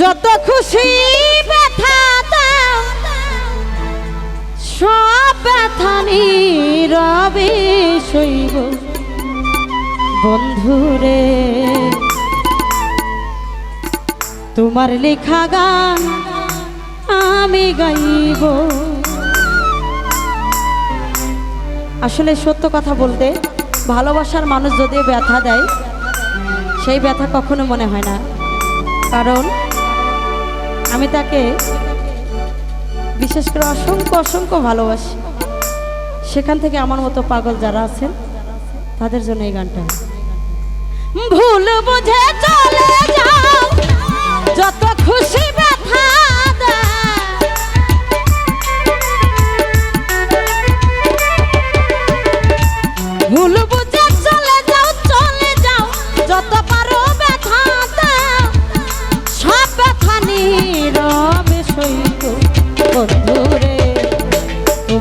যত খুশি ব্যথা দাও, সব ব্যথা নীরবে শৈব বন্ধুরে, তোমার লেখা গান আমি গাইব। আসলে সত্য কথা বলতে, ভালোবাসার মানুষ যদি ব্যথা দেয়, সেই ব্যথা কখনো মনে হয় না। কারণ আমি তাকে বিশেষ করে অসংখ্য অসংখ্য ভালোবাসি। সেখান থেকে আমার মতো পাগল যারা আছেন, তাদের জন্য এই গানটা। ভুল বুঝে চলে যাও, যত খুশি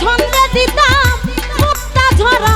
সন্ধ্যা দিতাম মুক্তা ঝরা